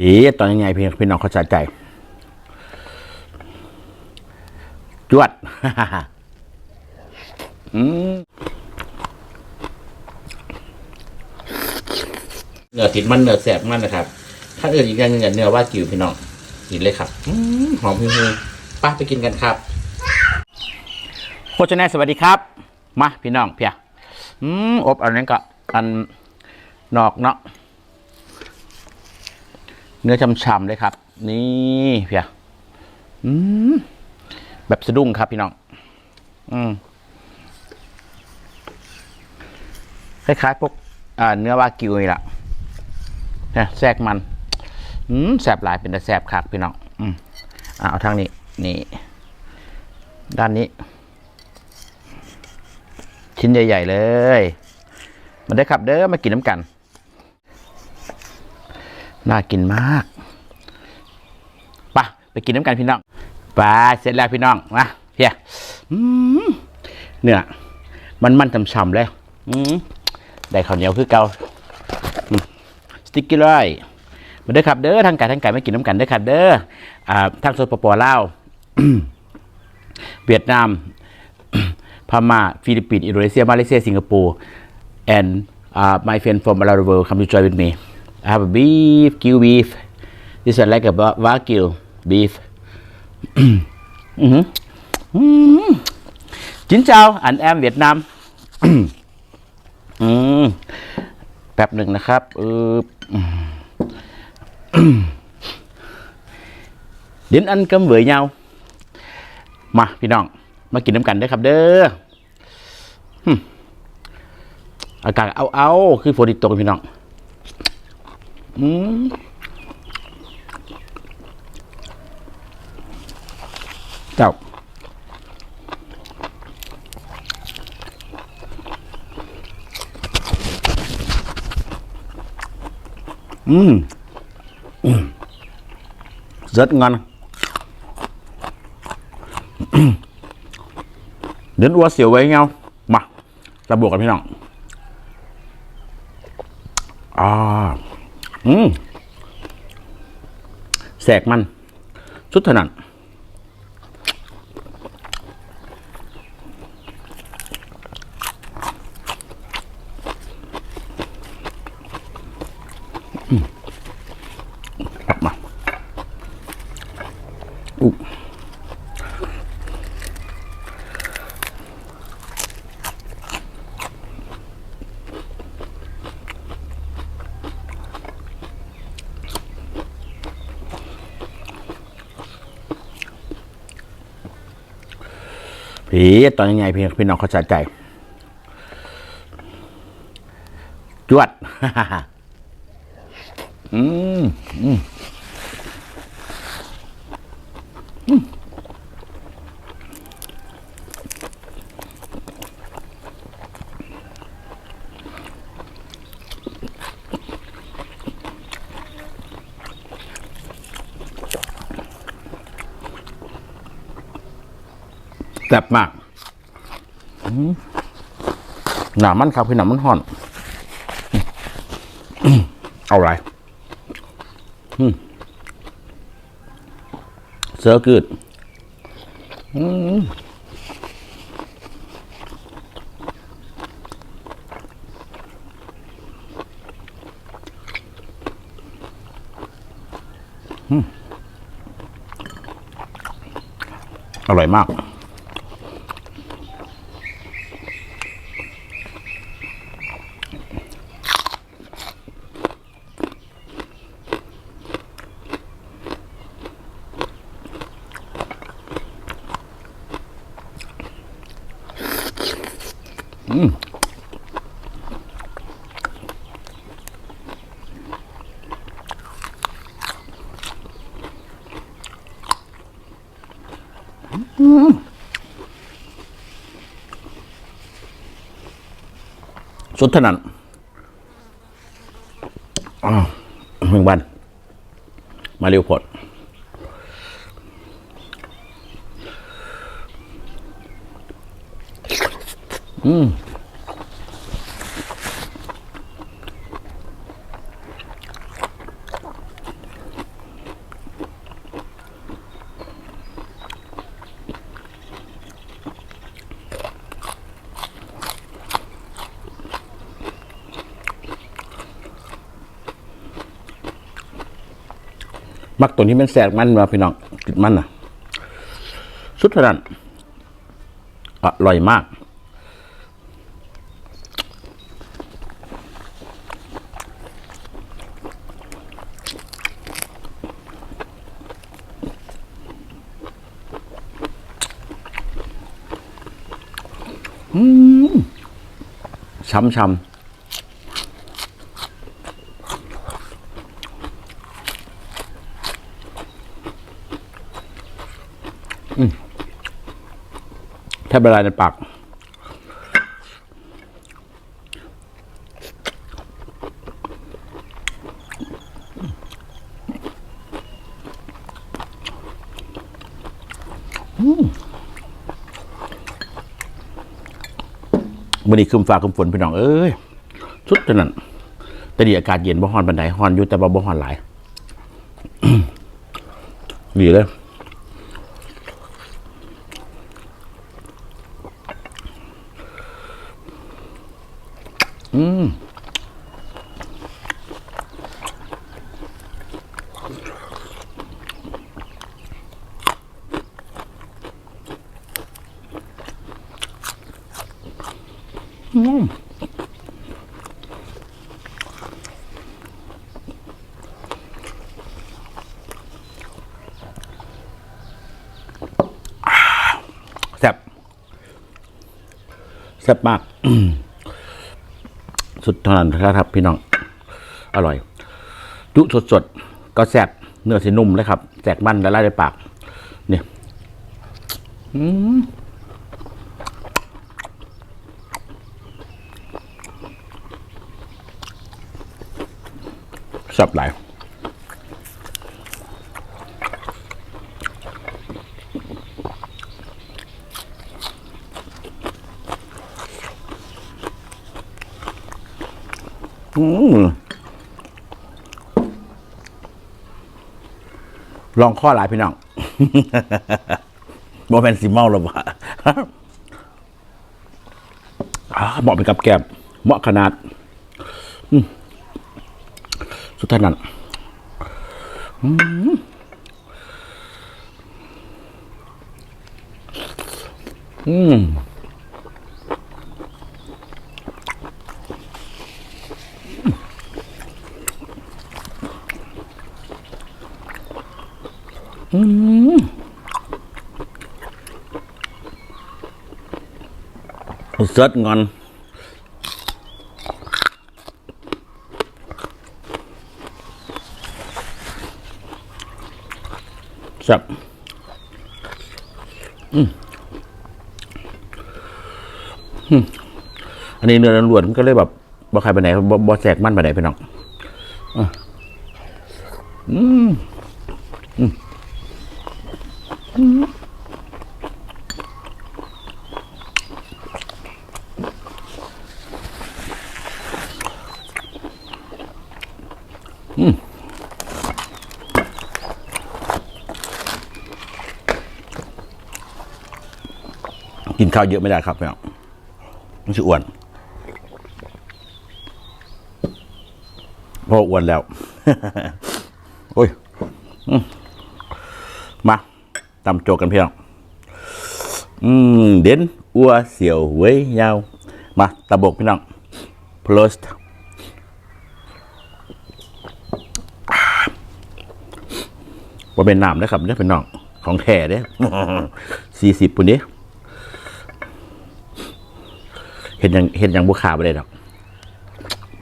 อีตอนยังไงพี่พี่น้องเขาสะใจ จวดเนื้อติดมันเนื้อแสบมันนะครับ ถ้าอื่นอีกอย่างนึงเนื้อว่ากิวพี่น้องกินเลยครับอหอมพิมพ์ป้าไปกินกันครับโคชแนสวัสดีครับ มาพี่น้องเพียอืมอบอันนั้นก็อันนอกเนาะ เนื้อช่ำๆเลยครับ นี่เพียอืมแบบสะดุ้งครับพี่น้อง อืมคล้ายๆพวกอ่าเนื้อวากิวนี่แหละนี่ยแทรกมันอืมแสบหลายเป็นแต่แสบคักพี่น้องอืมอ่าเอาทางนี้ นี่ ด้านนี้ ชิ้นใหญ่ ๆ เลย มาได้อครับเด้อมากินน้ำกัน น่ากินมากไปะไปกินน้ำกันพี่น้องไปเสร็จแล้วพี่น้องมาเฮียเนื้อมันมันฉ่ำๆเลยได้ข้าวเหนียวคือเกาสติ๊กเกอร์ยมาเด้อครับเด้อทางไก่ทางไก่ไม่กินน้ำกันเด้อครับเด้ออ่าทางโซนปปลาวเวียดนามพม่าฟิลิปปินส์อินโดนีเซียมาเลเซียสิงคโปร์ and uh, my friend from around the world come to join with me I have a beef kill beef this is like a wa- wagyu beef อือหืออืมจินเจ้าอันแอมเวียดนามอืมแป๊บหนึ่งนะครับเออเดี๋ยวอันกำเวยเงามาพี่น้อง มากินน้ำกันเด้ครับเด้ออากาศเอาเอาคือฝนตกพี่น้อง อืมเจ้าอืมอืม rất ngon đến ua xỉu với nhau mà ta buộc กันพี่น้ อืมแสกมัน สุดถนัด ผีตอนยังไงพี่พี่น้องเขาสะใจจวดอืมอืมอืม ซ่บมากอืมหนามันครับคือหนามันห่อนอืมเอาไร so good อืมอืมอร่อยมาก สุดถนัดอ้าวหนึ่งวัน มาเร็วผดอืม มักตัวนี้มันแสกมันมาพี่น้องติดมันอะสุดเท่านั้นอร่อยมาก อืมช้ำช้ำอืม แทบละลายในปากมื่อนี้คืมฟ้าคืมฝนพี่น้องเอ้ยสุดเท่านั้นแต่ดีอากาศเย็นบ่ฮอนบันไดฮอนอยู่แต่บ่บ่ฮอนหลาย ดีเลย อืมแซ่บแซ่บมาก สุดเท่านั้นครับพี่น้อง อร่อย จุสดสดๆก็แซ่บเนื้อสีนุ่มเลยครับแจกมันละลายในปาก เนี่ยอืมสับหลาย อืม ลองข้อหลายพี่น้องบ่เป็นสีเมาหรอวะอ่าเหมาะเป็นกับแกบเหมาะขนาดสุดท้ายนั้นอืม สิร์ชงอนสับอืมอืมอันนี้เนื้อล้วนๆมันก็เลยแบบบ่ใครไปไหนบ่บแสกมันไปไหนไปน้องอะอืมกิน ข้าวเยอะไม่ได้ครับพี่น้องมันจะอ้วนเพราะอ้วนแล้ว โอ้ย มาตำโจกกันพี่น้อง อืม เด่นอัวเสียวเว้ยยาว มาตะบกพี่น้อง plus ว่าเป็นน้ำนะครับเนี่ยเป็นน้อง ของแท้เด้สี่สิบปุ่นนี้ เห็นยังเห็นยังบุขาไปเลยดอก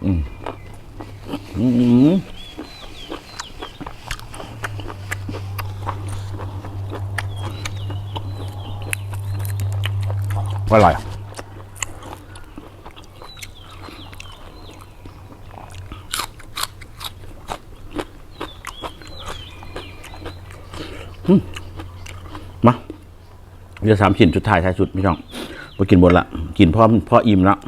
อืมอืมอร่อยอืมมาเดี๋ยวสามชิ้นสุดท้ายท้ายสุดพี่น้องไปกินหมดละ กินพ่อพ่ออิ่มแล้ว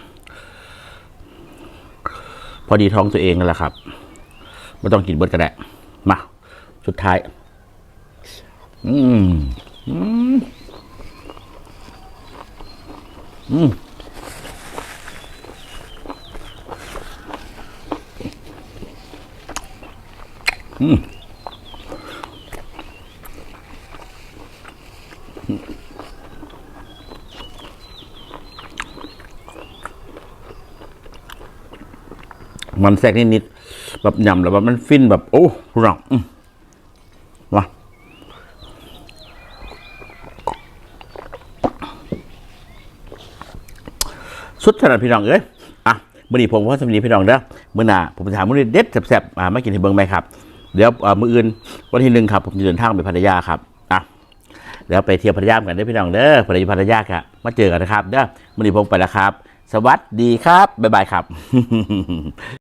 พอดีท้องตัวเองนั่นแหละครับไม่ต้องกินเบิดก็ได้มาสุดท้าย อืมอืมอืมอืม มันแทรกนิดๆแบบยำแล้วแบบมันฟินแบบ โอ้หรองอืมว้าสุดขนาดพี่น้องเอ้ยอะมื่อนี้ผมพ่อสมนีพี่น้องเด้อมื่อหน้าผมจะถามมื่อนี้เด็ดแซ่บๆอ่ามากินให้เบิ่งไหมครับ เดี๋ยวอ่ามื้ออื่นวันที่หนึ่งครับ ผมจะเดินทางไปพัทยาครับอะเดี๋ยวไปเที่ยวพัทยากันเด้พี่น้องเด้อพัทยาพัทยาค่ะมาเจอกันนะครับเด้อมื่อนี้ผมไปแล้วครับ สวัสดีครับ บ๊ายบายครับ